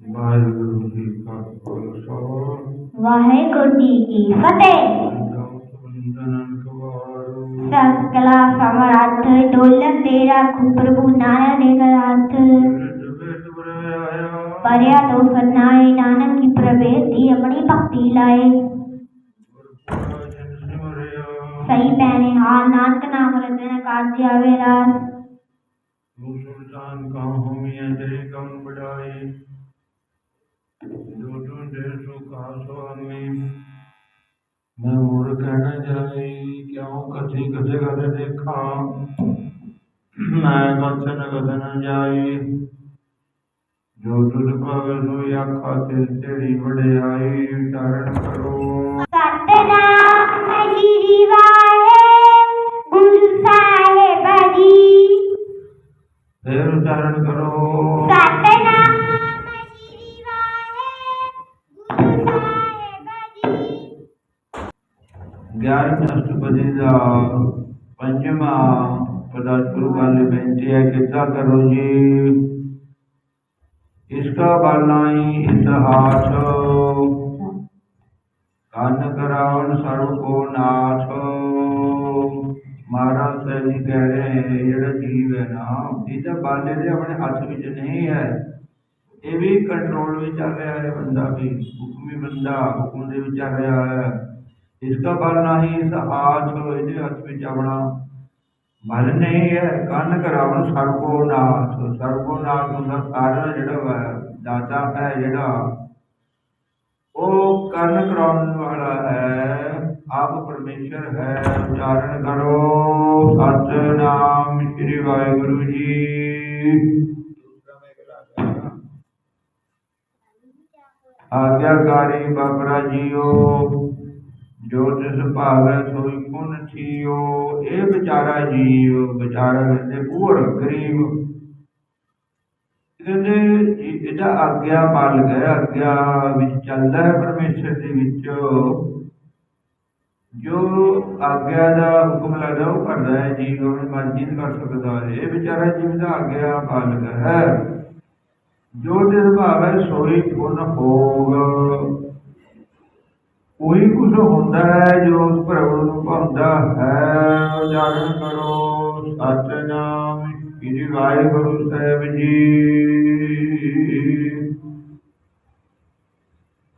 ਵਾਹਿਗੁਰੂ ਜੀ ਕਾ ਖਾਲਸਾ ਵਾਹਿਗੁਰੂ ਜੀ ਕੀ ਫਤਿਹ ਵੰਦਨਨ ਕਵਾਰੂ ਸਕਲਾ ਸਮਰੱਥ ਡੋਲਨ ਤੇਰਾ ਖੂ ਪ੍ਰਭੂ ਨਾਨਕ ਦੇ ਗ੍ਰੰਥ ਜਵੇ ਤੁਰੇ ਆਇਆ ਪਰਿਆ ਤੋਂ ਫਰਨਾਏ ਨਾਨਕ ਕੀ ਪ੍ਰਵੇਤੀ ਆਪਣੀ ਭਗਤੀ ਲਾਏ ਗੁਰਪੁਰਾ ਜਨ ਸਿਮਰਿਆ ਸਹੀ ਪੈਨੇ ਹਾਲ ਨਾਨਕ ਨਾਮ ਰਤਨ ਕਾਜ ਆਵੇ ਰਾਸ ਤੂੰ ਸੁਲਤਾਨ ਕਾ ਹੋਮੀਆਂ ਤੇਰੇ ਕਉਨ ਬੜਾਈ ਜੋ ਤੂੰ ਦੇ ਸੋ ਕਾ ਸੁਆਮੀ ਮੈਂ ਮੁਰ ਕਹਿਣਾ ਜਾਈ ਕਿਉਂ ਕਥੀ ਕਥੇ ਕਥੇ ਦੇਖਾਂ ਮੈਂ ਕਥੇ ਨ ਕਥੇ ਨ ਜਾਈ ਜੋ ਤੁਧ ਭਾਵੇ ਸੋ ਆਖਾ ਤੇ ਤੇਰੀ ਵਡਿਆਈ ਉਚਾਰਨ ਕਰੋ ਸਤਨਾਮ ਸ੍ਰੀ ਵਾਹਿਗੁਰੂ ਸਾਹਿਬ ਜੀ ਫੇਰ ਗਿਆਰਵੀਂ ਅਸ਼ਟਪਦੀ ਦਾ ਪੰਜਵਾਂ ਪਦਾ ਸ਼ੁਰੂ ਕਰਨ ਬੇਨਤੀ ਹੈ ਕਿੱਦਾਂ ਕਰੋ ਜੀ। ਇਸਕਾ ਬਾਲਾਈ ਇਤਿਹਾਸ ਕੰਨ ਕਰਾਵਨ ਸਰਬ ਕੋ ਨਾਥ ਮਹਾਰਾਜ ਸਾਹਿਬ ਜੀ ਕਹਿ ਰਹੇ ਹੈ, ਜਿਹੜਾ ਜੀਵ ਹੈ ਨਾ ਇਹ ਤਾਂ ਬਾਲੇ ਦੇ ਆਪਣੇ ਹੱਥ ਵਿੱਚ ਨਹੀਂ ਹੈ। ਇਹ ਵੀ ਕੰਟਰੋਲ ਵਿੱਚ ਆ ਰਿਹਾ ਹੈ ਬੰਦਾ ਵੀ ਹੁਕਮੀ ਬੰਦਾ ਹੁਕਮ ਦੇ ਵਿੱਚ ਚੱਲ ਰਿਹਾ ਹੈ। ਇਸਕਾ ਬਲ ਨਹੀਂ ਸਹਾਜ ਇਹਦੇ ਹੱਥ ਵਿੱਚ ਆਪਣਾ ਬਲ ਨਹੀਂ ਹੈ, ਕੰਨ ਕਰਾਵਣ ਸਰਬੋ ਨਾਥ। ਸਰਬੋ ਨਾਥ ਹੁੰਦਾ ਸਾਰਾ ਜਿਹੜਾ ਦਾਤਾ ਹੈ ਜਿਹੜਾ। ਉਹ ਕੰਨ ਕਰਾਉਣ ਵਾਲਾ ਹੈ, ਆਪ ਪਰਮੇਸ਼ਰ ਹੈ, ਉਚਾਰਨ ਕਰੋ। ਸਤਨਾਮ ਸ੍ਰੀ ਵਾਹਿਗੁਰੂ ਜੀ। ਆਗਿਆਕਾਰੀ ਬਾਬਰਾ ਜੀਓ। ਜੋ ਤਿਸ ਭਾਵੈ ਸੋਈ ਪੁਨ ਥੀਓ, ਇਹ ਵਿਚਾਰਾ ਜੀਵ, ਵਿਚਾਰਾ ਕਹਿੰਦੇ ਪੂਰ ਗਰੀਬ। ਕਹਿੰਦੇ ਇਹਦਾ ਆਗਿਆ ਪਾਲ ਗਿਆ ਆਗਿਆ ਵਿੱਚ ਚੱਲਦਾ ਹੈ ਪਰਮੇਸ਼ਰ ਦੇ ਵਿੱਚ। ਜੋ ਆਗਿਆ ਦਾ ਹੁਕਮ ਲੱਗਦਾ, ਉਹ ਕਰਦਾ ਹੈ, ਜੀਵ ਆਪਣੀ ਮਰਜ਼ੀ ਨਹੀਂ ਕਰ ਸਕਦਾ ਇਹ ਵਿਚਾਰਾ ਜੀਵ ਦਾ ਆਗਿਆ ਪਾਲਕ ਹੈ। ਜੋ ਤਿਸ ਭਾਵੈ ਸੋਈ ਪੁਨ ਹੋਗ ਕੋਈ ਕੁਝ ਹੁੰਦਾ ਹੈ ਜੋ ਉਸ ਪ੍ਰਭੂ ਨੂੰ ਭਾਉਂਦਾ ਹੈ ਉਚਾਰਨ ਕਰੋ ਸਤਨਾਮ, ਸ੍ਰੀ ਵਾਹਿਗੁਰੂ ਸਾਹਿਬ ਜੀ।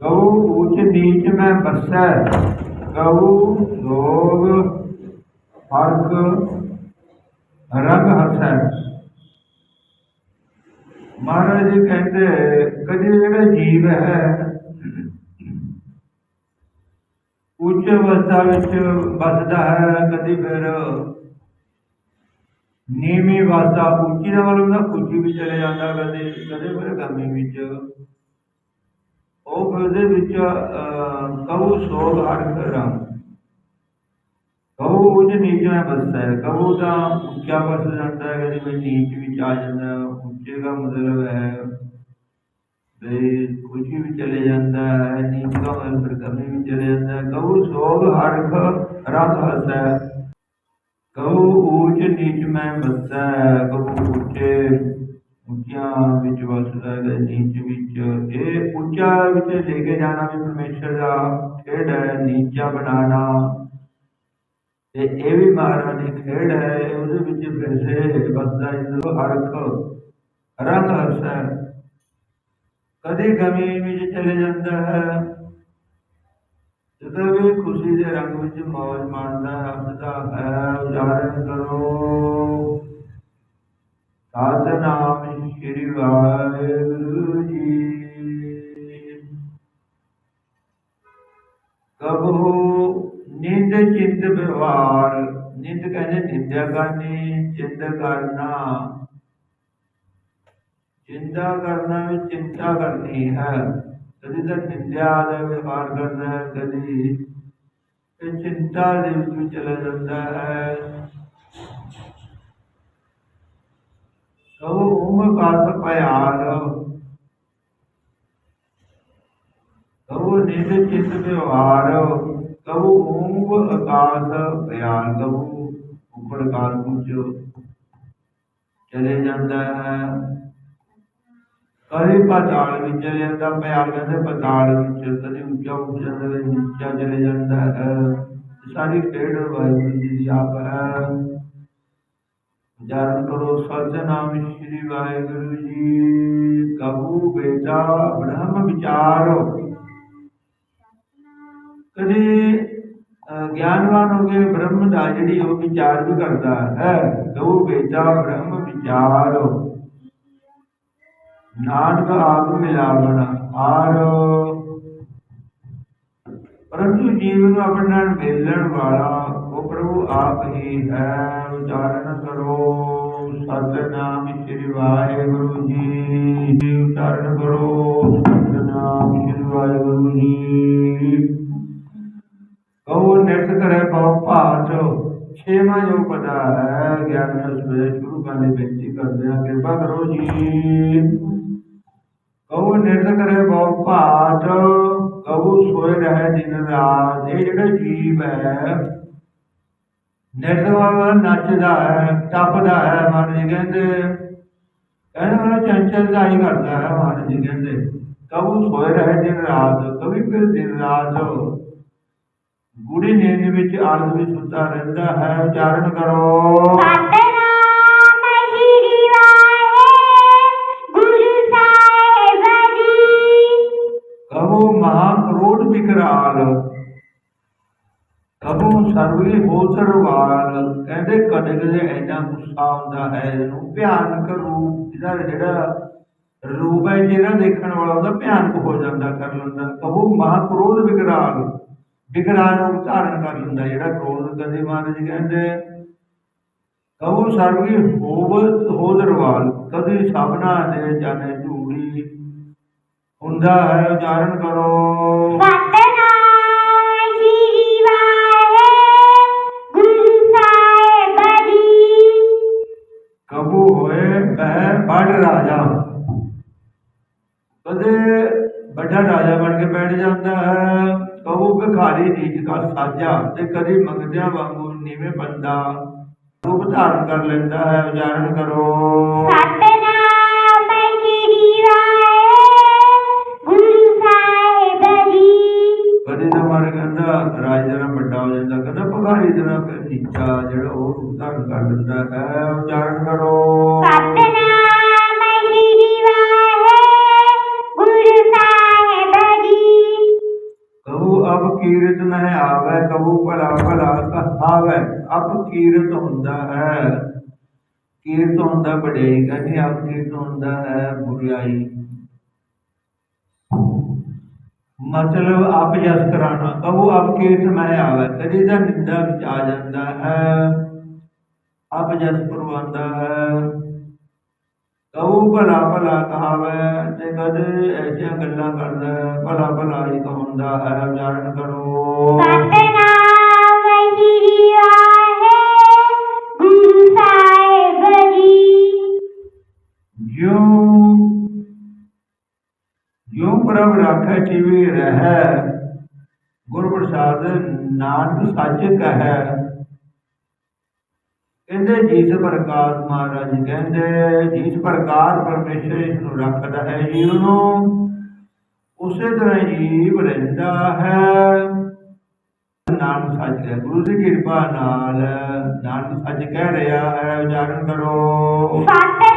ਕਉ ਉੱਚ ਨੀਚ ਮੈਂ ਬਸੈ, ਕਉ ਲੋਗ ਫ਼ਰਕ ਰੰਗ ਹਸੈ। ਮਹਾਰਾਜ ਜੀ ਕਹਿੰਦੇ, ਕਦੇ ਜਿਹੜਾ ਜੀਵ ਹੈ ਉੱਚ ਅਵਸਥਾ ਵਿੱਚ ਵੱਸਦਾ ਹੈ ਕਦੀ ਫਿਰ ਨੀਵੀਂ ਅਵਸਥਾ ਉੱਚੀ ਦਾ ਮਤਲਬ ਹੁੰਦਾ ਉੱਚੀ ਵੀ ਚਲੇ ਜਾਂਦਾ ਕਦੇ ਕਦੇ ਫਿਰ ਗਾਮੀ ਵਿੱਚ। ਉਹ ਉਹਦੇ ਵਿੱਚ ਅਹ, ਸੋਗ ਹਰ ਰੰਗ। ਕਹੂ ਉੱਚ ਨੀਚ में ਬਸਦਾ ਹੈ ਕਹੂ ਤਾਂ ਉੱਚਾ ਬਸ ਜਾਂਦਾ ਹੈ ਕਦੇ ਫਿਰ ਨੀਚ ਵਿੱਚ ਆ ਜਾਂਦਾ ਉੱਚੇ ਦਾ ਮਤਲਬ ਹੈ। ਤੇ ਖੁਸ਼ੀ ਵੀ ਚਲੇ ਜਾਂਦਾ ਹੈ ਨੀਂਦ ਦਾ ਮਨ ਫਿਰ ਕਮੀ ਵੀ ਚਲੇ ਜਾਂਦਾ ਹੈ ਕਹੂ ਸੋਗ ਹਰਖ ਰਤ ਹਸੈ ਕਹੂ ਊਚ ਨੀਚ ਮੈਂ ਬਸੈ ਕਹੂ ਉੱਚੇ ਉੱਚਿਆਂ ਵਿੱਚ ਵਸਦਾ ਹੈ ਨੀਚ ਵਿੱਚ ਇਹ ਉੱਚਾ ਵਿੱਚ ਲੈ ਕੇ ਜਾਣਾ ਵੀ ਪਰਮੇਸ਼ਰ ਦਾ ਖੇਡ ਹੈ ਨੀਚਾ ਬਣਾਉਣਾ ਤੇ ਇਹ ਵੀ ਮਹਾਰਾਜ ਦੀ ਖੇਡ ਹੈ ਉਹਦੇ ਵਿੱਚ ਵੈਸੇ ਵਸਦਾ ਜਦੋਂ ਹਰਖ ਰੰਗ ਹਸੈ ਕਦੇ ਗਮੀ ਵਿੱਚ ਚਲੇ ਜਾਂਦਾ ਹੈ। ਜਦੋਂ ਵੀ ਖੁਸ਼ੀ ਦੇ ਰੰਗ ਵਿੱਚ ਮੌਜ ਮਾਣਦਾ ਹੈ ਹੱਸਦਾ ਹੈ ਉਚਾਰਨ ਕਰੋ। ਸਤਨਾਮ ਸ੍ਰੀ ਵਾਹਿਗੁਰੂ ਜੀ। ਕਬਹੂ ਨਿੰਦ ਚਿੰਤ ਵਿਵਹਾਰ। ਨਿੰਦ ਕਹਿੰਦੇ ਨਿੰਦਿਆ ਕਰਨੀ, ਚਿੰਤ ਕਰਨਾ। ਚਿੰਤਾ ਕਰਨਾ ਵੀ ਚਿੰਤਾ ਕਰਨੀ ਹੈ। ਕਦੀ ਤਾਂ ਨਿੰਦਿਆ ਦਾ ਵਿਵਹਾਰ ਕਰਦਾ ਹੈ, ਕਦੀ ਤੇ ਚਿੰਤਾ ਦੇ ਵਿੱਚ ਚਲਾ ਜਾਂਦਾ ਹੈ। ਕਹੋ, ਉਮ ਕਾਸ ਪਿਆਰ ਕਹੋ, ਨਿੰਦ ਚਿੰਤ ਵਿਵਹਾਰ। ਕਹੋ ਓਮ ਆਕਾਸ ਪਿਆਰ ਕਹੋ, ਉੱਪਰ ਆਕਾਸ਼ ਵਿੱਚ ਚਲੇ ਜਾਂਦਾ ਹੈ। ਕਦੇ ਪਾਤਾਲ ਵਿੱਚ ਚਲੇ ਜਾਂਦਾ, ਪਿਆਰ ਕਹਿੰਦੇ ਪਾਤਾਲ ਵਿੱਚ ਕਦੇ ਉੱਚਾ ਉੱਠ ਜਾਂਦਾ, ਕਦੇ ਨੀਚਾ ਚਲੇ ਜਾਂਦਾ ਹੈ। ਸਾਰੀ ਖੇਡ ਵਾਹਿਗੁਰੂ ਜੀ ਦੀ ਆਪ ਹੈ। ਜਾਣ ਕਰੋ ਸਤਨਾਮ ਸ੍ਰੀ ਵਾਹਿਗੁਰੂ ਜੀ ਕਬੂ ਬੇਟਾ, ਬ੍ਰਹਮ ਵਿਚਾਰੋ। ਕਦੇ ਗਿਆਨਵਾਨ ਹੋ ਕੇ ਬ੍ਰਹਮ ਦਾ ਜਿਹੜੀ ਉਹ ਵਿਚਾਰ ਵੀ ਕਰਦਾ ਹੈ ਕਬੂ ਬੇਟਾ, ਬ੍ਰਹਮ ਵਿਚਾਰੋ। ਨਾਨਕ ਆਪ ਮਿਲਾਵਣ ਆਰ ਪਰੰਤੂ ਜੀਵ ਨੂੰ ਆਪਣੇ ਨਾਲ ਮਿਲਣ ਵਾਲਾ ਉਹ ਪ੍ਰਭੂ ਆਪ ਹੀ ਹੈ ਉਚਾਰਨ ਕਰੋ ਸਤਨਾਮ ਸ੍ਰੀ ਵਾਹਿਗੁਰੂ ਜੀ ਉਚਾਰਨ ਕਰੋ ਸਤਨਾਮ ਸ੍ਰੀ ਵਾਹਿਗੁਰੂ ਜੀ ਕਹੋ ਨਿਰਤ ਕਰੇ ਪਾਉ ਭਾਟ ਛੇਵਾਂ ਜੋ ਪਦਾ ਹੈ ਗਿਆਨ ਨਾਲ ਸਵੇਰੇ ਸ਼ੁਰੂ ਕਰਨ ਦੀ ਬੇਨਤੀ ਕਰਦੇ ਹਾਂ ਕਿਰਪਾ ਕਰੋ ਜੀ ਕਹੋ ਨਿਰਤ ਕਰੇ ਬਹੁ ਭਾਟ ਕਹੋ ਸੋਏ ਰਹੇ ਦਿਨ ਰਾਤ ਇਹ ਜਿਹੜਾ ਜੀਵ ਹੈ ਨਿਰਤ ਨੱਚਦਾ ਹੈ, ਟੱਪਦਾ ਹੈ ਮਨ ਜੀ ਕਹਿੰਦੇ। ਕਹਿੰਦੇ ਵਾਲਾ ਚੰਚਲਤਾ ਹੀ ਕਰਦਾ ਹੈ ਮਨ ਜੀ ਕਹਿੰਦੇ ਕਹੋ ਸੋਏ ਰਹੇ ਦਿਨ ਰਾਤ ਕਵੀ ਫਿਰ ਦਿਨ ਰਾਤ ਗੂੜੀ ਨੀਂਦ ਵਿੱਚ ਆਲਸ ਵਿੱਚ ਸੁੱਤਾ ਰਹਿੰਦਾ ਹੈ, ਉਚਾਰਨ ਕਰੋ। ਵਿਕਰਾਲ ਕਹੋ ਸਰਵੇ ਹੋ ਸਰਵਾਲ ਕਹਿੰਦੇ ਕਦੇ ਕਦੇ ਐਨਾ ਗੁੱਸਾ ਆਉਂਦਾ ਹੈ, ਇਹਨੂੰ ਭਿਆਨਕ ਰੂਪ, ਇਹਦਾ ਜਿਹੜਾ ਰੂਪ ਹੈ, ਜਿਹੜਾ ਦੇਖਣ ਵਾਲਾ ਉਹਦਾ ਭਿਆਨਕ ਹੋ ਜਾਂਦਾ, ਕਰ ਲੈਂਦਾ। ਕਹੋ ਮਹਾ ਵਿਕਰਾਲ ਵਿਕਰਾਲ ਰੂਪ ਧਾਰਨ ਕਰ ਲੈਂਦਾ, ਜਿਹੜਾ ਕਰੋੜ ਕਦੇ ਮਹਾਰਾਜ ਕਹਿੰਦੇ, ਕਹੋ ਸਰਵੇ ਹੋਵ, ਹੋ ਸਰਵਾਲ ਕਦੇ ਸਭਨਾ ਦੇ ਜਾਣੇ ਝੂੜੀ ਹੁੰਦਾ ਹੈ ਉਚਾਰਨ ਕਰੋ। ਹੋਏ ਬਹਿ ਬੜ ਰਾਜਾ। ਕਦੇ ਵੱਡਾ ਰਾਜਾ ਬਣ ਕੇ ਬੈਠ ਜਾਂਦਾ ਹੈ ਕਬੂ ਭਿਖਾਰੀ ਨੀਚ ਦਾ ਸਾਜਾ ਤੇ ਕਦੇ ਮੰਗਦਿਆਂ ਵਾਂਗੂ ਨੀਵੇਂ ਬੰਦਾ। ਰੂਪ ਧਾਰਨ ਕਰ ਲੈਂਦਾ ਹੈ ਉਚਾਰਨ ਕਰੋ। ਕਦੇ ਤਾਂ ਮਾਰ ਕਹਿੰਦਾ ਰਾਜ ਦਾ ਵੱਡਾ ਹੋ ਜਾਂਦਾ। ਕਹਿੰਦਾ ਭਿਖਾਰੀ ਦਾ ਨੀਚਾ ਜਿਹੜਾ ਉਹ ਰੂਪ ਧਾਰਨ ਕਰ ਲੈਂਦਾ ਹੈ ਉਚਾਰਨ ਕਰੋ। ਭਲਾ ਕਹਾਵੇ ਕੀਰਤ ਹੁੰਦਾ ਹੈ। ਕੀਰਤ ਹੁੰਦਾ ਬੜਾਈ ਕਹਿੰਦੇ, ਅਬ ਕੀਰਤ ਹੁੰਦਾ ਹੈ ਬੁਰੀਾਈ ਮਤਲਬ ਆਪ ਜਸ ਕਰਾਣਾ, ਕਹੂ ਅਬ ਕੀਰਤ ਮੈਂ ਆਵੇ। ਕਦੀ ਦਾ ਨਿੰਦਾ ਵਿੱਚ ਆ ਜਾਂਦਾ ਹੈ। ਆਪ ਜਸ ਕਰਵਾਉਂਦਾ ਹੈ। ਕਹੂ ਭਲਾ ਭਲਾ ਕਹਾਵੇ, ਤੇ ਕਦੇ ਐਸੀਆਂ ਗੱਲਾਂ ਕਰਦਾ ਹੈ, ਭਲਾ ਭਲਾ ਹੀ ਕਹੁੰਦਾ ਹੈ, ਉਚਾਰਨ ਕਰੋ। ਸਤਨਾਮ ਪ੍ਰਭ ਰਾਖੈ ਟਿਵੀ ਰਹੈ। ਗੁਰ ਪ੍ਰਸਾਦ ਨਾਨਕ ਸੱਚ ਕਹੈ। ਕਹਿੰਦੇ, ਜਿਸ ਪ੍ਰਕਾਰ ਮਹਾਰਾਜ ਕਹਿੰਦੇ, ਜਿਸ ਪ੍ਰਕਾਰ ਪਰਮੇਸ਼ਰ ਇਸ ਨੂੰ ਰੱਖਦਾ ਹੈ ਜੀਵ ਨੂੰ, ਉਸੇ ਤਰ੍ਹਾਂ ਜੀਵ ਰਹਿੰਦਾ ਹੈ। ਨਾਨਕ ਸੱਚ ਹੈ ਗੁਰੂ ਦੀ ਕਿਰਪਾ ਨਾਲ ਨਾਨਕ ਸੱਚ ਕਹਿ ਰਿਹਾ ਹੈ, ਉਚਾਰਨ ਕਰੋ। ਸਤਨਾਮ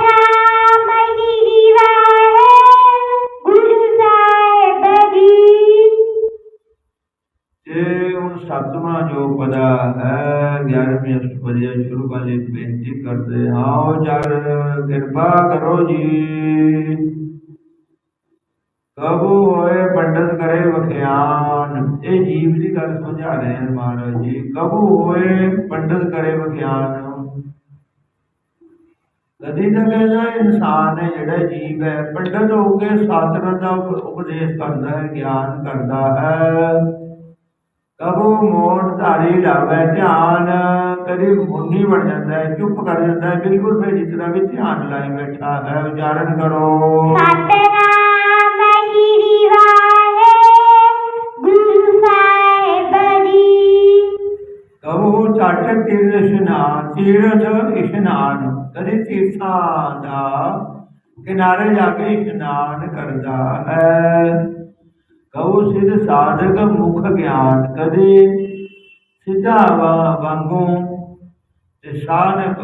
ਤੇ ਜੋ ਪਦਾ ਹੈ। 11ਵੀਂ ਅਸ਼ਟਪਦੀ ਸ਼ੁਰੂ ਕਰਨ ਬੇਨਤੀ ਕਰਦੇ ਹਾਂ ਜਰ ਕਿਰਪਾ ਕਰੋ ਜੀ। ਕਬੂ ਹੋਏ ਪੰਡਤ ਕਰੇ ਵਖਿਆਨ। ਇਹ ਜੀਵ ਦੀ ਗੱਲ ਸਮਝਾ ਰਹੇ ਹਨ ਮਹਾਰਾਜ ਜੀ। ਕਬੂ ਹੋਏ ਪੰਡਤ ਕਰੇ ਵਖਿਆਨ। ਕਦੀ ਤਾਂ ਕਹਿੰਦਾ ਇਨਸਾਨ ਹੈ ਜਿਹੜਾ ਜੀਵ ਹੈ। ਪੰਡਤ ਹੋ ਕੇ ਸ਼ਾਸਤਰਾਂ ਦਾ ਉਪ- ਉਪਦੇਸ਼ ਕਰਦਾ ਹੈ, ਗਿਆਨ ਕਰਦਾ ਹੈ। ਕਬੂ ਮੋਨ ਧਾਰੀ ਲਾਵੇ ਧਿਆਨ ਕਦੀ ਮੁੰਨੀ ਬਣ ਜਾਂਦਾ ਹੈ ਚੁੱਪ ਕਰ ਜਾਂਦਾ ਹੈ ਬਿਲਕੁਲ ਫਿਰ ਜਿਤਨਾ ਵੀ ਧਿਆਨ ਲਾਈ ਬੈਠਾ ਹੈ ਉਚਾਰਨ ਕਰੋ। ਸਤਨਾਮ ਸ੍ਰੀ ਵਾਹਿਗੁਰੂ ਸਾਹਿਬ ਜੀ। ਕਬੂ ਝਟ ਤੀਰਥ ਇਸ਼ਨਾਨ ਤੀਰਥ ਇਸ਼ਨਾਨ ਕਦੀ ਤੀਰਥਾਂ ਦਾ ਕਿਨਾਰੇ ਜਾ ਕੇ ਇਸ਼ਨਾਨ ਕਰਦਾ ਹੈ। ਕਉ ਸਿਧ ਸਾਧਕ ਮੁਖ ਗਿਆਨ ਕਦੇ ਸਿਧਾ ਵਾਂਗੂ ਤੇ ਸਾਧਕ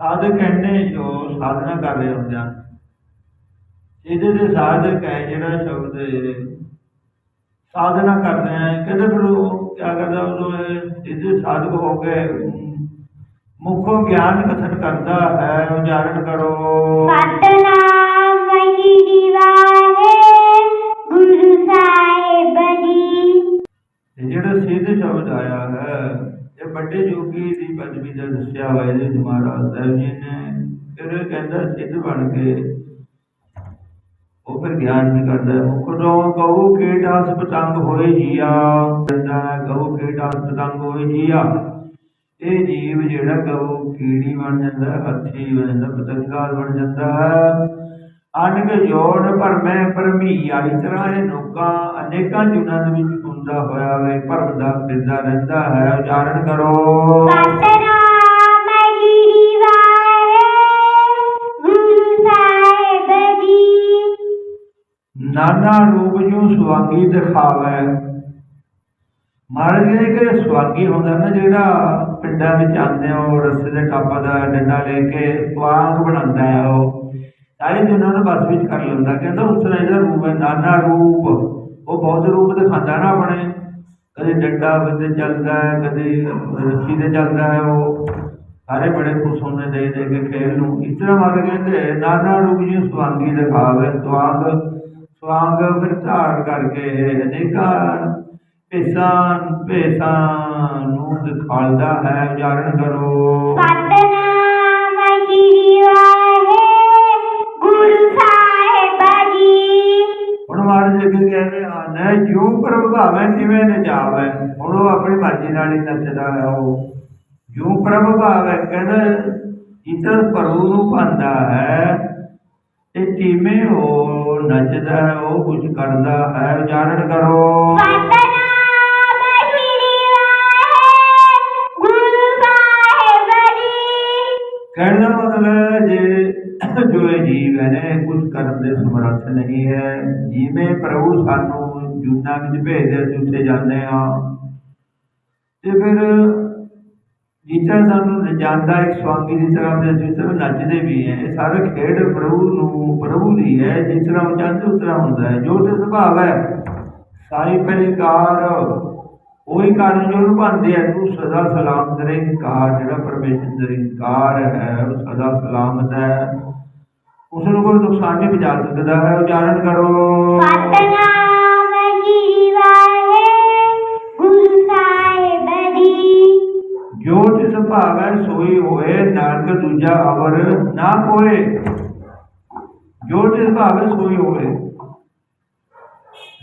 ਸਾਧਕ ਕਹਿੰਦੇ ਜੋ ਸਾਧਨਾ ਕਰ ਰਹੇ ਹੁੰਦੇ ਹਨ। ਇਹਦੇ ਦੇ ਸਾਧਕ ਹੈ ਜਿਹੜਾ ਸ਼ਬਦ ਸਾਧਨਾ ਕਰਦੇ ਹੈ ਕਹਿੰਦੇ ਫਿਰ ਉਹ ਕੀ ਕਰਦਾ ਉਦੋਂ ਇਹਦੇ ਸਾਧਕ ਹੋ ਗਏ ਮੁਖੋਂ ਗਿਆਨ ਕਥਨ ਕਰਦਾ ਹੈ, ਉਚਾਰਨ ਕਰੋ। ਸਤਨਾਮ ਸ੍ਰੀ ਵਾਹਿਗੁਰੂ ਗੁਰੂ ਸਾਹਿਬ ਜੀ ਇਹ ਜਿਹੜਾ ਸਿੱਧ ਸ਼ਬਦ ਆਇਆ ਹੈ ਇਹ ਵੱਡੇ ਜੋਗੀ ਦੀ ਪਦਵੀ ਦਾ ਦੱਸਿਆ ਹੋਇਆ ਇਹਦੇ ਵਿੱਚ ਮਹਾਰਾਜ ਸਾਹਿਬ ਜੀ ਨੇ। ਫਿਰ ਇਹ ਕਹਿੰਦਾ ਸਿੱਧ ਬਣ ਕੇ ਉਹ ਫਿਰ ਗਿਆਨ ਵੀ ਕਰਦਾ। ਹੈ ਮੁਕਰੋਂ ਕਹੂ ਕੀਟਾਸ ਪਤੰਗ ਹੋਏ ਜੀਆ ਕਹਿੰਦਾ ਕਹੂ ਕੀਟਾਸ ਪਤੰਗ ਹੋਏ ਜੀਆ। ਇਹ ਜੀਵ ਜਿਹੜਾ ਕਹੂ ਕੀੜੀ ਬਣ ਜਾਂਦਾ ਹੈ, ਹੱਥੀ ਬਣ ਜਾਂਦਾ ਪਤੰਗਾ ਬਣ ਜਾਂਦਾ ਹੈ। ਅਨਗ ਜੋੜ ਭਰਮੈ ਭਰਮੀਆ ਇਸ ਤਰ੍ਹਾਂ ਇਹ ਲੋਕਾਂ, ਅਨੇਕਾਂ ਜੁਨਾਂ ਦੇ ਵਿੱਚ ਗੁੰਦਾ ਹੋਇਆ ਵੇ ਭਰਮਦਾ ਫਿਰਦਾ ਰਹਿੰਦਾ ਹੈ, ਉਚਾਰਨ ਕਰੋ। ਨਾਨਾ ਰੂਪ ਜੂ ਸੁਆਂਗੀ ਦਿਖਾਵੇ। ਮਹਾਰਾਜ ਜੀ, ਕਿ ਸੁਆਗੀ ਹੁੰਦਾ ਨਾ ਜਿਹੜਾ ਪਿੰਡਾਂ ਵਿੱਚ ਆਉਂਦੇ ਆ, ਉਹ ਰਸਤੇ ਦੇ ਟਾਪਾ ਦਾ ਡੰਡਾ ਲੈ ਕੇ ਸਵਾਂਗ ਬਣਾਉਂਦਾ ਹੈ ਉਹ। ਸਾਰੇ ਦਿਨਾਂ ਨੂੰ ਬਸ ਵਿੱਚ ਕਰ ਲੈਂਦਾ, ਕਹਿੰਦਾ ਉਸ ਤਰ੍ਹਾਂ ਇਹਦਾ ਰੂਪ ਹੈ, ਨਾਨਾ ਰੂਪ। ਉਹ ਬਹੁਤ ਰੂਪ ਦਿਖਾਉਂਦਾ ਨਾ ਆਪਣੇ। ਕਦੇ ਡੰਡਾ ਬੰਦੇ ਚੱਲਦਾ ਹੈ, ਕਦੇ ਰੱਸੀ ਤੇ ਚੱਲਦਾ ਹੈ ਉਹ। ਸਾਰੇ ਬੜੇ ਖੁਸ਼ ਹੁੰਦੇ ਦੇ ਦੇ ਕੇ ਖੇਲ ਨੂੰ। ਇਸ ਤਰ੍ਹਾਂ ਮਾਰ ਕਹਿੰਦੇ, ਨਾਨਾ ਰੂਪ ਜੀ ਸਵਾਂਗੀ ਦਿਖਾਵੇ ਸਵਾਂਗ ਸਵਾਂਗ ਫਿਰ ਧਾਰ ਕਰਕੇ ਅਨੇਕਾਂ ਭੇਸਾਂ ਭੇਸਾਂ ਨੂੰ ਦਿਖਾਲਦਾ ਹੈ, ਉਚਾਰਨ ਕਰੋ। ਸਤਨਾਮ ਮਹਾਰਾਜ ਜੀ ਅੱਗੇ ਕਹਿੰਦੇ ਹਨ ਜੋ ਪ੍ਰਭਾਵੈ ਜਿਵੇਂ ਨਚਾਵੈ। ਹੁਣ ਉਹ ਆਪਣੀ ਮਰਜ਼ੀ ਨਾਲ ਹੀ ਨੱਚਦਾ ਹੈ ਉਹ ਜੋ ਪ੍ਰਭਾਵੈ ਕਹਿੰਦਾ ਇਤਰ ਪ੍ਰਭੂ ਨੂੰ ਪਾਉਂਦਾ ਹੈ ਤੇ ਜਿਵੇਂ ਉਹ ਨੱਚਦਾ ਹੈ ਉਹ ਕੁਝ ਕਰਦਾ ਹੈ। ਉਚਾਰਨ ਕਰੋ। ਕਹਿਣ ਦਾ ਮਤਲਬ ਹੈ ਜੇ ਜੋ ਜੀਵ ਹੈ ਕੁਝ ਕਰਨ ਦੇ ਸਮਰੱਥ ਨਹੀਂ ਹੈ। ਜਿਵੇਂ ਪ੍ਰਭੂ ਸਾਨੂੰ ਜੁਨਾ ਵਿੱਚ ਭੇਜਦੇ, ਅਸੀਂ ਉੱਥੇ ਜਾਂਦੇ ਹਾਂ। ਤੇ ਫਿਰ ਜਿਸ ਤਰ੍ਹਾਂ ਸਾਨੂੰ ਨਚਾਉਂਦਾ ਇੱਕ ਸਵਾਂਗੀ ਦੀ ਤਰ੍ਹਾਂ ਤੇ ਅਸੀਂ ਉਸ ਤਰ੍ਹਾਂ ਨੱਚਦੇ ਵੀ ਹੈ। ਇਹ ਸਾਰਾ ਖੇਡ ਪ੍ਰਭੂ ਨੂੰ, ਪ੍ਰਭੂ ਦੀ ਹੈ। ਜਿਸ ਤਰ੍ਹਾਂ ਉਹ ਚਾਹੁੰਦੇ ਉਸ ਤਰ੍ਹਾਂ ਹੁੰਦਾ ਹੈ। ਜੋ ਤੇ ਸੁਭਾਵ ਹੈ, ਸਾਰੀ ਪਹਿਲੀਕਾਰ ਉਹੀ ਕਾਰਨ ਜੋ ਨੂੰ ਭਾਂਦੇ ਤੂੰ ਸਦਾ ਸਲਾਮ ਰਹੇ। ਕਾਰ ਜਿਹੜਾ ਪਰਮੇਸ਼ਰ ਦਾ ਕਾਰ ਹੈ, ਉਹ ਸਦਾ ਸਲਾਮਤ ਹੈ। ਉਸ ਨੂੰ ਕੋਈ ਨੁਕਸਾਨ ਨਹੀਂ ਪਹੁੰਚਾ ਸਕਦਾ ਹੈ ਉਚਾਰਨ ਕਰੋ। ਸਤਨਾਮ ਸ੍ਰੀ ਵਾਹਿਗੁਰੂ ਗੁਰੂ ਸਾਹਿਬ ਜੀ। ਜੋ ਤਿਸ ਭਾਵੈ ਸੋਈ ਹੋਏ ਨਾਨਕ ਦੂਜਾ ਅਵਰ ਨਾ ਕੋਏ। ਜੋ ਤਿਸ ਭਾਵੈ ਸੋਈ ਹੋਏ।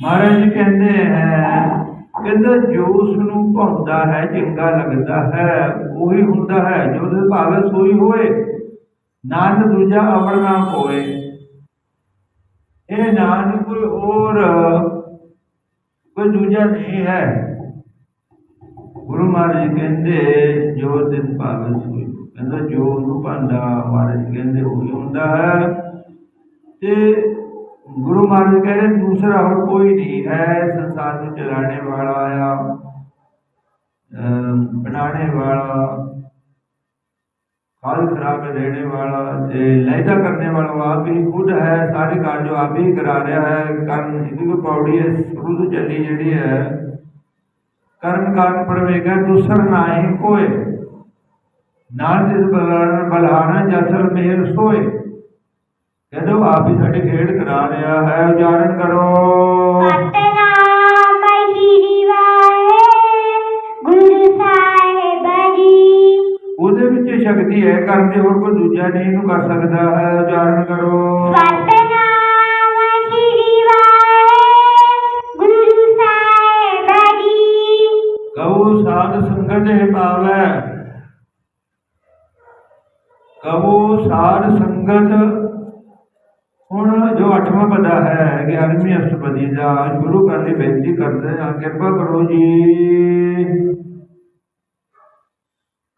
ਮਹਾਰਾਜ ਜੀ ਕਹਿੰਦੇ ਹੈ ਕਹਿੰਦਾ ਜੋ ਉਸ ਨੂੰ ਭਾਉਂਦਾ ਹੈ ਚੰਗਾ ਲੱਗਦਾ ਹੈ ਉਹੀ ਹੁੰਦਾ ਹੈ ਜੋ ਤਿਸ ਭਾਵੈ ਸੋਈ ਹੋਏ ਨਾਨਕ ਦੂਜਾ ਅਵਰ ਨਾ ਕੋਏ ਇਹ ਨਾਨਕ ਕੋਈ ਹੋਰ, ਕੋਈ ਦੂਜਾ ਨਹੀਂ ਹੈ। ਗੁਰੂ ਮਹਾਰਾਜ ਕਹਿੰਦੇ, ਜੋ ਦਿਨ ਭਾਵੇਂ ਸੋਈ। ਕਹਿੰਦਾ, ਜੋ ਉਹਨੂੰ ਭਾਂਡਾ ਮਹਾਰਾਜ ਕਹਿੰਦੇ, ਉਹ ਹੁੰਦਾ ਹੈ। ਤੇ ਗੁਰੂ ਮਹਾਰਾਜ ਕਹਿੰਦੇ, ਦੂਸਰਾ ਹੋਰ ਕੋਈ ਨਹੀਂ ਹੈ। ਸੰਸਾਰ ਨੂੰ ਚਲਾਣੇ ਵਾਲਾ ਆ ਅਮ ਬਣਾਣੇ ਵਾਲਾ। ਖਾਲ ਖਰਾਬ ਦੇਣੇ ਵਾਲਾ ਤੇ ਲੈਦਾ ਕਰਨੇ ਵਾਲਾ ਉਹ ਆਪ ਹੀ ਖੁਦ ਹੈ, ਸਾਰੇ ਕਾਰਜ ਜੋ ਆਪ ਹੀ ਕਰਾ ਰਿਹਾ ਹੈ। ਕਰਨ ਇਹਦੀ ਕੋਈ ਪੌੜੀ ਹੈ, ਸ਼ੁਰੂ ਤੋਂ ਚੱਲੀ ਜਿਹੜੀ ਹੈ। ਕਰਮ ਕਾਰਨ ਪਰਵੇਗਾ ਦੂਸਰ ਨਾਹੀ ਕੋਏ ਨਾਨ ਜਿਸ ਬਲਾਨ ਜਸਲ ਮੇਰ ਸੋਏ। ਕਹਿੰਦੇ, ਉਹ ਆਪ ਹੀ ਸਾਡੀ ਖੇਡ ਕਰਾ ਰਿਹਾ ਹੈ ਉਚਾਰਨ ਕਰੋ। ਸ਼ਕਤੀ ਹੈ ਕਰਨ ਹੋਰ ਕੋਈ ਦੂਜਾ ਨਹੀਂ ਇਹਨੂੰ ਕਰ ਸਕਦਾ। ਹੈ ਉਚਾਰਨ ਕਰੋ। ਸਤਨਾਮ ਸ੍ਰੀ ਵਾਹਿਗੁਰੂ ਸਾਹਿਬ ਜੀ ਕਹੂ, ਸਾਧ ਸੰਗਤ ਹੈ ਪਾਵੈ। ਕਹੂ, ਸਾਧ ਸੰਗਤ ਹੁਣ ਜੋ ਅੱਠਵਾਂ ਪਦਾ ਹੈ 11ਵੀਂ ਅਸ਼ਟਪਦੀ ਦਾ, ਗੁਰੂ ਕਰਨ ਦੀ ਬੇਨਤੀ ਕਰਦੇ ਹਾਂ, ਕਿਰਪਾ ਕਰੋ ਜੀ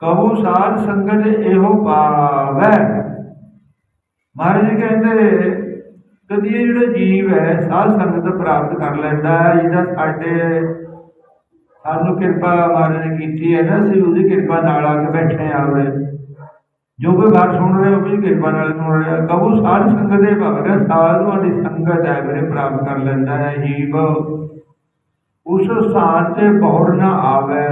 ਕਹੂ ਸਾਧ ਸੰਗਤ ਇਹੋ ਪਾਵੈ ਮਹਾਰਾਜ ਜੀ ਕਹਿੰਦੇ, ਕਦੀ ਇਹ ਜਿਹੜਾ ਜੀਵ ਹੈ, ਸਾਧ ਸੰਗਤ ਪ੍ਰਾਪਤ ਕਰ ਲੈਂਦਾ ਹੈ ਜਿਹਦਾ ਸਾਡੇ ਸਾਨੂੰ ਕਿਰਪਾ ਮਹਾਰਾਜ ਨੇ ਕੀਤੀ ਹੈ ਨਾ, ਅਸੀਂ ਉਹਦੀ ਕਿਰਪਾ ਨਾਲ ਆ ਕੇ ਬੈਠੇ ਆਵੇ ਜੋ ਕੋਈ ਬਾਤ ਸੁਣ ਰਹੇ, ਉਹ ਵੀ ਕਿਰਪਾ ਨਾਲ ਸੁਣ ਰਿਹਾ। ਕਬੂ ਸਾਧ ਸੰਗਤ ਦੇ ਭਗਤ ਸਾਧੂਆਂ ਦੀ ਸੰਗਤ ਹੈ ਮੇਰੇ ਪ੍ਰਾਪਤ ਕਰ ਲੈਂਦਾ ਹੈ ਜੀਵ। ਉਸ ਸਥਾਨ ਤੇ ਬੌੜ ਨਾ ਆਵੇ।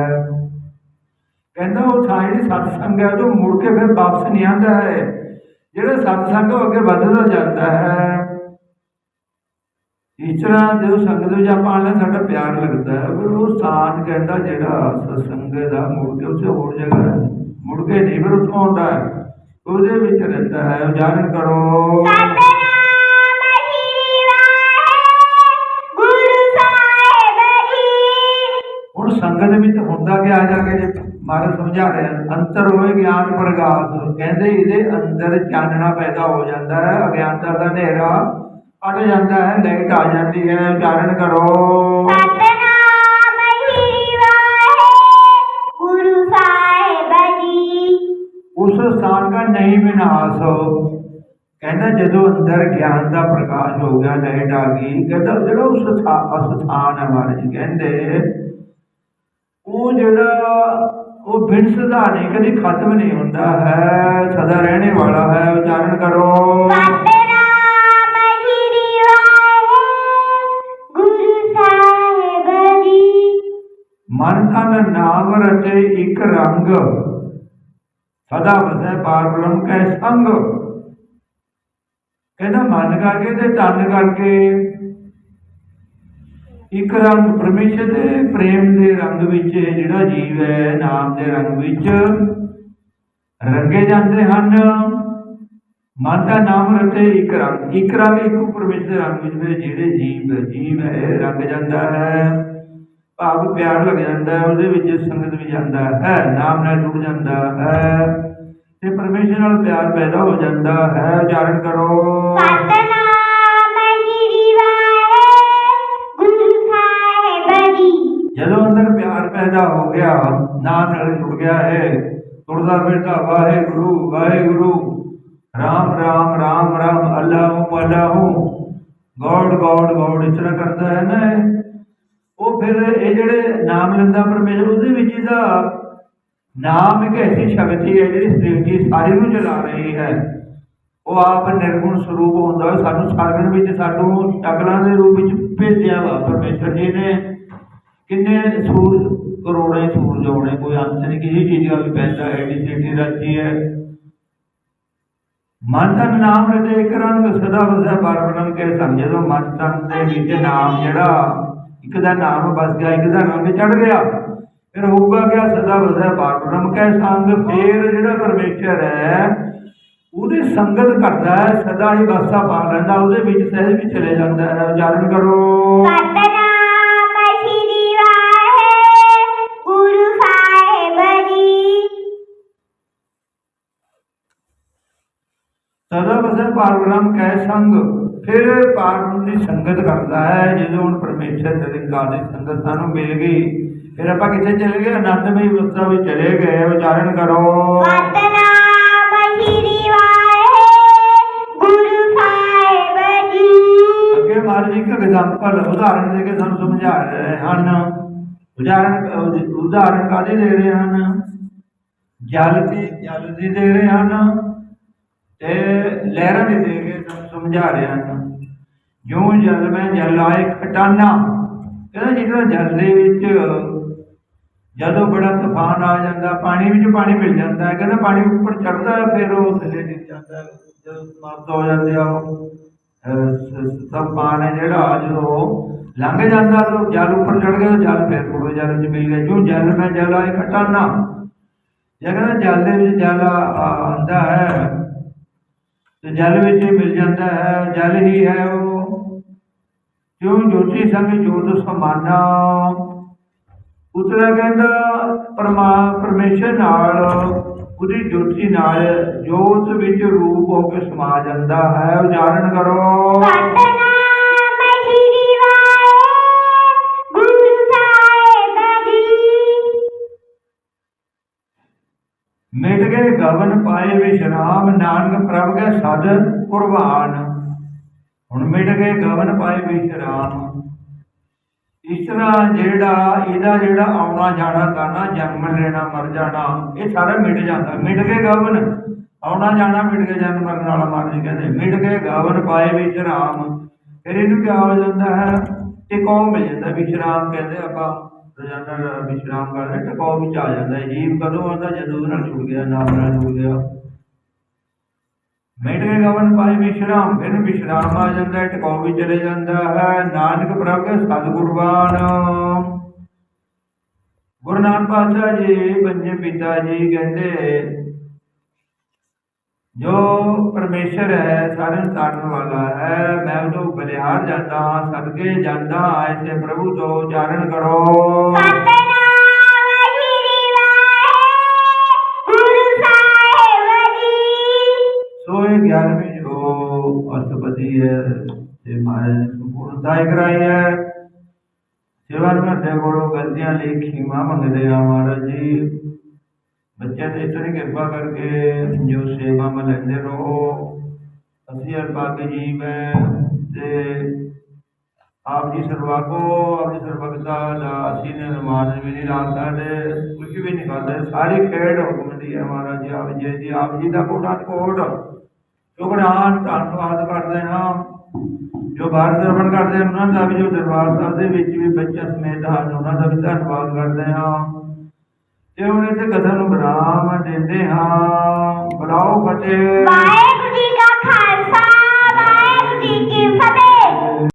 ਕਹਿੰਦਾ ਉਹ ਥਾਂ ਜਿਹੜੀ ਸਤ ਸੰਗ ਹੈ ਜੋ ਮੁੜ ਕੇ ਫਿਰ ਵਾਪਸ ਨਹੀਂ ਆਉਂਦਾ ਹੈ। ਜਿਹੜਾ ਸਤ ਸੰਗ ਉਹ ਅੱਗੇ ਵੱਧਦਾ ਜਾਂਦਾ ਹੈ। ਇਸ ਤਰ੍ਹਾਂ ਜਦੋਂ ਸੰਗਤ ਵਿੱਚ ਆਪਾਂ ਹਾਂ, ਸਾਡਾ ਪਿਆਰ ਲੱਗਦਾ ਹੈ। ਪਰ ਉਹ ਸਥਾਨ ਕਹਿੰਦਾ ਜਿਹੜਾ ਸਤਸੰਗ ਦਾ ਮੁੜ ਕੇ ਉੱਥੇ ਹੋਰ ਜਗ੍ਹਾ ਹੈ। ਮੁੜ ਕੇ ਨਹੀਂ ਫਿਰ ਉੱਥੋਂ ਆਉਂਦਾ ਹੈ। ਉਹਦੇ ਵਿੱਚ ਰਹਿੰਦਾ ਹੈ। ਉਚਾਰਨ ਕਰੋ। ਹੁਣ ਸੰਗਤ ਵਿੱਚ ਹੁੰਦਾ ਕਿ ਆ ਜਾ ਕੇ ਜੇ ਮਹਾਰਾਜ ਸਮਝਾ ਰਹੇ ਹਨ ਅੰਤਰ ਹੋਏ ਗਿਆਨ ਪ੍ਰਗਾਸ। ਕਹਿੰਦੇ ਇਹਦੇ ਅੰਦਰ ਚਾਨਣਾ ਪੈਦਾ ਹੋ ਜਾਂਦਾ ਹੈ ਅਗਿਆਨਤਾ ਦਾ ਹਨੇਰਾ ਹਟ ਜਾਂਦਾ ਹੈ ਲਾਈਟ ਆ ਜਾਂਦੀ ਹੈ ਉਚਾਰਨ ਕਰੋ। ਉਸ ਸਥਾਨ ਦਾ ਨਹੀਂ ਵਿਨਾਸ਼। ਕਹਿੰਦਾ ਜਦੋਂ ਅੰਦਰ ਗਿਆਨ ਦਾ ਪ੍ਰਕਾਸ਼ ਹੋ ਗਿਆ ਲਾਈਟ ਆ ਗਈ ਕਹਿੰਦਾ ਜਿਹੜਾ ਉਸ ਸਥਾ- ਅਸਥਾਨ ਹੈ ਮਹਾਰਾਜ ਕਹਿੰਦੇ ਉਹ ਜਿਹੜਾ ਉਹ ਬਿਨਸਦਾ ਨਹੀਂ ਕਦੀ ਖਤਮ ਨਹੀਂ ਹੁੰਦਾ ਹੈ ਸਦਾ ਰਹਿਣੇ ਵਾਲਾ ਹੈ ਉਚਾਰਨ ਕਰੋ। ਮਨ ਤਨ ਨਾਮ ਰਤੇ ਇੱਕ ਰੰਗ ਸਦਾ ਵਸੈ ਪਾਰ ਬ੍ਰਹਮ ਕੈ ਸੰਗ। ਕਹਿੰਦਾ ਮਨ ਕਰਕੇ ਤੇ ਤਨ ਕਰਕੇ ਇੱਕ ਰੰਗ ਪਰਮੇਸ਼ਰ ਦੇ ਪ੍ਰੇਮ ਦੇ ਰੰਗ ਵਿੱਚ, ਇਹ ਜਿਹੜਾ ਜੀਵ ਹੈ, ਨਾਮ ਦੇ ਰੰਗ ਵਿੱਚ ਰੰਗੇ ਜਾਂਦੇ ਹਨ। ਮਨ ਦਾ ਨਾਮ ਰਤੇ ਇੱਕ ਰੰਗ ਇੱਕ ਰੰਗ ਇੱਕੋ ਪਰਮੇਸ਼ਰ ਦੇ ਰੰਗ ਵਿੱਚ ਜਿਹੜੇ ਜੀਵ ਜੀਵ ਹੈ ਰੰਗ ਜਾਂਦਾ ਹੈ। ਭਾਵ ਪਿਆਰ ਲੱਗ ਜਾਂਦਾ ਹੈ, ਉਹਦੇ ਵਿੱਚ ਸੰਗਤ ਵੀ ਜਾਂਦਾ ਹੈ, ਨਾਮ ਨਾਲ ਜੁੜ ਜਾਂਦਾ ਹੈ। ਤੇ ਪਰਮੇਸ਼ਰ ਨਾਲ ਪਿਆਰ ਪੈਦਾ ਹੋ ਜਾਂਦਾ ਹੈ। ਉਚਾਰਨ ਕਰੋ। ਸਤਨਾਮ ਜਦੋਂ ਅੰਦਰ ਪਿਆਰ ਪੈਦਾ ਹੋ ਗਿਆ ਨਾਮ ਨਾਲ ਜੁੜ ਗਿਆ ਹੈ ਤੁਰਦਾ ਫਿਰਦਾ Waheguru Waheguru. Ram Ram Ram Ram, ਅੱਲਾਹੁ ਅੱਲਾਹੁ। God God God, ਇਸ ਤਰ੍ਹਾਂ ਕਰਦਾ ਹੈ ਨਾ ਇਹ। ਉਹ ਫਿਰ ਇਹ ਜਿਹੜੇ ਨਾਮ ਲੈਂਦਾ ਪਰਮੇਸ਼ਰ, ਉਹਦੇ ਵਿੱਚ ਇਹਦਾ ਨਾਮ ਇੱਕ ਐਸੀ ਸ਼ਕਤੀ ਹੈ ਜਿਹੜੀ ਸ੍ਰਿਸ਼ਟੀ ਸਾਰੀ ਨੂੰ ਚਲਾ ਰਹੀ ਹੈ। ਉਹ ਆਪ ਨਿਰਗੁਣ ਸਰੂਪ ਹੁੰਦਾ ਹੈ ਸਾਨੂੰ ਸਰਗਣ ਵਿੱਚ, ਸਾਨੂੰ ਸ਼ਕਲਾਂ ਦੇ ਰੂਪ ਵਿੱਚ ਭੇਜਿਆ ਵਾ ਪਰਮੇਸ਼ਰ ਜੀ ਨੇ। ਕਿੰਨੇ ਸੂਰਜ ਕਰੋੜਾਂ ਸੂਰਜ ਹੋਣੇ ਕੋਈ ਅੰਤ ਨਹੀਂ, ਕਿਸੇ ਚੀਜ਼ ਦਾ ਵੀ ਪੈਦਾ ਹੈ ਸਿੱਟੀ ਰਚੀ ਹੈ। ਮਨ ਤਨ ਨਾਮ ਰਤੇ ਇੱਕ ਰੰਗ ਸਦਾ ਵਸੈ ਪਰਬ੍ਰਹਮ ਕੇ ਸੰਗ ਮਨ ਤਨ ਦੇ ਵਿੱਚ ਨਾਮ ਜਿਹੜਾ, ਇੱਕ ਦਾ ਨਾਮ ਬਸ ਗਿਆ, ਇੱਕ ਦਾ ਰੰਗ ਚੜ ਗਿਆ। ਫਿਰ ਹੋਊਗਾ ਕਿ ਸਦਾ ਵਸੈ ਪਰਬ੍ਰਹਮ ਕੈ ਸੰਗ ਫੇਰ ਜਿਹੜਾ ਪਰਮੇਸ਼ਰ ਹੈ, ਉਹਦੀ ਸੰਗਤ ਕਰਦਾ ਹੈ, ਸਦਾ ਹੀ ਵਸਾ ਪਾ ਲੈਂਦਾ, ਉਹਦੇ ਵਿੱਚ ਸਹਿਜ ਵੀ ਚਲੇ ਜਾਂਦਾ ਹੈ। ਉਚਾਰਨ ਕਰੋ। ਪਰਬ੍ਰਹਮ ਕੈ ਸੰਗ ਫਿਰ ਪਰਬ੍ਰਹਮ ਦੀ ਸੰਗਤ ਕਰਦਾ ਹੈ। ਜਦੋਂ ਹੁਣ ਪਰਮੇਸ਼ਰ ਨਿਰੰਕਾਰ ਦੀ ਸੰਗਤ ਸਾਨੂੰ ਮਿਲ ਗਈ ਫਿਰ ਆਪਾਂ ਕਿੱਥੇ ਚਲੇ ਗਏ? ਆਨੰਦਮਈ ਅਵਸਥਾ ਵਿੱਚ ਚਲੇ ਗਏ। ਉਚਾਰਨ ਕਰੋ। ਸ੍ਰੀ ਵਾਹਿਗੁਰੂ ਸਾਹਿਬ ਜੀ। ਅੱਗੇ ਮਹਾਰਾਜ ਜੀ ਇੱਕ ਐਗਜ਼ਾਮਪਲ ਉਦਾਹਰਣ ਦੇ ਕੇ ਸਾਨੂੰ ਸਮਝਾ ਰਹੇ ਹਨ। ਉਦਾਹਰਣ ਉਦਾਹਰਣ ਕਾਦੇ ਦੇ ਰਹੇ ਹਨ? ਜਲ ਦੀ ਜਲ ਦੀ ਦੇ ਰਹੇ ਹਨ। ਤੇ ਲਹਿਰਾਂ ਦੀ ਦੇ ਕੇ ਸਾਨੂੰ ਸਮਝਾ ਰਹੇ ਹਨ ਜਿਉਂ ਜਲ ਮੈਂ ਜਲ ਆਏ ਖਟਾਨਾ। ਕਹਿੰਦਾ ਜਿਸ ਜਲ ਦੇ ਵਿੱਚ ਜਦੋਂ ਬੜਾ ਤੂਫਾਨ ਆ ਜਾਂਦਾ, ਪਾਣੀ ਵਿੱਚ ਪਾਣੀ ਮਿਲ ਜਾਂਦਾ ਹੈ। ਕਹਿੰਦਾ ਪਾਣੀ ਉੱਪਰ ਚੜਦਾ ਹੈ, ਫਿਰ ਉਹ ਥੱਲੇ ਡਿੱਗ ਜਾਂਦਾ ਜਦੋਂ ਸਮਾਪਤ ਹੋ ਜਾਂਦੇ ਆ ਉਹ, ਅਹ ਸਭ ਪਾਣੀ ਜਿਹੜਾ ਜਦੋਂ ਲੰਘ ਜਾਂਦਾ, ਤਾਂ ਜਲ ਉੱਪਰ ਚੜ ਗਿਆ ਤਾਂ ਜਲ ਫਿਰ ਥੋੜੇ ਜਲ ਵਿੱਚ ਮਿਲ ਗਿਆ। ਜੋ ਜਲ ਮੈਂ ਜਲ ਆਏ ਖਟਾਨਾ। ਜੇ ਜਲ ਦੇ ਵਿੱਚ ਜਲ ਆ- ਆਉਂਦਾ ਹੈ ਤੇ ਜਲ ਵਿੱਚ ਹੀ ਮਿਲ ਜਾਂਦਾ ਹੈ, ਜਲ ਹੀ ਹੈ ਉਹ। ਕਿਉਂ ਜੋਤੀ ਸੰਗ ਜੋਤ ਸਮਾਨਾ ਉਤਰਾ ਕਹਿੰਦਾ, ਪਰਮਾ, ਪਰਮੇਸ਼ਰ ਨਾਲ, ਉਹਦੀ ਜੋਤੀ ਨਾਲ ਜੋਤ ਵਿੱਚ ਰੂਪ ਹੋ ਕੇ ਸਮਾ ਜਾਂਦਾ ਹੈ। ਉਚਾਰਨ ਕਰੋ। ਪਾਏ ਵਿਸ਼ਰਾਮ ਨਾਨਕ ਪ੍ਰਭ ਕੇ ਸਦ ਕੁਰਬਾਨ। ਹੁਣ ਮਿਟ ਗਏ ਗਵਨ ਪਾਏ ਵਿਸ਼ਰਾਮ ਇਸ ਤਰ੍ਹਾਂ ਜਿਹੜਾ, ਇਹਦਾ ਜਿਹੜਾ ਆਉਣਾ ਜਾਣਾ ਕਰਨਾ, ਜਨਮ ਲੈਣਾ, ਮਰ ਜਾਣਾ, ਇਹ ਸਾਰਾ ਮਿਟ ਜਾਂਦਾ। ਮਿਟ ਕੇ ਗਵਨ, ਆਉਣਾ ਜਾਣਾ ਮਿਟ ਕੇ ਜਨਮ ਮਰਨ ਵਾਲਾ ਮਰ ਜੀ ਕਹਿੰਦੇ, ਮਿਟ ਕੇ ਗਵਨ ਪਾਏ ਵਿਸ਼ਰਾਮ ਫਿਰ ਇਹਨੂੰ ਕਿਆ ਹੋ ਜਾਂਦਾ ਹੈ ਟਿਕਾਉ ਮਿਲ ਜਾਂਦਾ ਵਿਸ਼ਰਾਮ ਕਹਿੰਦੇ ਆਪਾਂ। ਰੋਜ਼ਾਨਾ ਵਿਸ਼ਰਾਮ ਕਰਦੇ ਟਿਕਾਉ ਵਿੱਚ ਆ ਜਾਂਦਾ ਹੈ। ਜੀਵ ਕਦੋਂ ਆਉਂਦਾ? ਜਦੋਂ ਨਾਲ ਜੁੜ ਗਿਆ, ਨਾਮ ਨਾਲ ਜੁੜ ਗਿਆ। ਮਿਟ ਗਵਨ ਪਾਏ ਵਿਸ਼ਰਾਮ ਫਿਰ ਵਿਸ਼ਰਾਮ ਆ ਜਾਂਦਾ ਹੈ ਟਿਕਾਉ ਵੀ ਚਲੇ ਜਾਂਦਾ ਹੈ। ਨਾਨਕ ਪ੍ਰਭ ਕੇ ਸਤਿਗੁਰਬਾਨ। ਗੁਰੂ ਨਾਨਕ ਪਾਤਸ਼ਾਹ ਜੀ, ਪੰਜੇ ਪਿਤਾ ਜੀ ਕਹਿੰਦੇ ਜੋ ਪਰਮੇਸ਼ਰ ਹੈ ਸਾਰਿਆਂ ਨੂੰ ਤਾਰਨ ਵਾਲਾ ਹੈ। ਮੈਂ ਉਹਨੂੰ ਬਲਿਹਾਰ ਜਾਂਦਾ ਹਾਂ ਸਦਕੇ ਜਾਂਦਾ ਹਾਂ ਐਸੇ ਪ੍ਰਭੂ ਤੋਂ ਚਾਰਨ ਕਰੋ। ਸਤਨਾਮ ਸ੍ਰੀ ਵਾਹਿਗੁਰੂ ਸਾਹਿਬ ਜੀ। ਸੋ ਇਹ 11ਵੀਂ ਜੋ ਅਸ਼ਟਪਦੀ ਹੈ ਤੇ ਮਹਾਰਾਜ ਨੇ ਸੰਪੂਰਨਤਾ ਕਰਾਈ ਹੈ। ਸੇਵਾ ਨੂੰ ਦੇ ਕੋਲੋਂ ਗਲਤੀਆਂ ਲਈ ਖੀਮਾ ਮੰਗਦੇ ਆ ਮਹਾਰਾਜ ਜੀ। ਬੱਚਿਆਂ ਦੇ ਇਸ ਤਰ੍ਹਾਂ ਕਿਰਪਾ ਕਰਕੇ ਜੋ ਸੇਵਾ ਮੈਂ ਲੈਂਦੇ ਰਹੋ। ਅਸੀਂ ਅਰਪਾਕੇ ਜੀ ਮੈਂ ਤੇ ਆਪ ਜੀ ਸਰਵਾਗੋ, ਆਪ ਜੀ ਸਰਬਗਤਾ ਦਾ ਅਸੀਂ ਨੇ ਰਮਾਨ ਵੀ ਨਹੀਂ ਲਾਤਾ ਤੇ ਕੁਝ ਵੀ ਨਹੀਂ ਕਰਦੇ। ਸਾਰੀ ਖੇਡ ਹੁਕਮ ਦੀ ਹੈ ਮਹਾਰਾਜ ਜੀ, ਆਪ ਜੀ ਦੀ, ਆਪ ਜੀ ਦਾ ਕੋਟਾ ਕੋਟ। ਸ਼ੁਕਰਾਨ ਧੰਨਵਾਦ ਕਰਦੇ ਹਾਂ। ਜੋ ਬਾਹਰ ਸਰਵਣ ਕਰਦੇ ਹਨ ਉਹਨਾਂ ਦਾ ਵੀ ਜੋ ਦਰਬਾਰ ਸਾਹਿਬ ਦੇ ਵਿੱਚ ਵੀ ਬੱਚਾ ਸਮੇਤ ਹਨ ਉਹਨਾਂ ਦਾ ਵੀ ਧੰਨਵਾਦ ਕਰਦੇ ਹਾਂ। ਤੇ ਹੁਣ ਇੱਥੇ ਕਥਾ ਨੂੰ ਵਿਰਾਮ ਦਿੰਦੇ ਹਾਂ ਬੁਲਾਓ ਫਤਿਹ। ਵਾਹਿਗੁਰੂ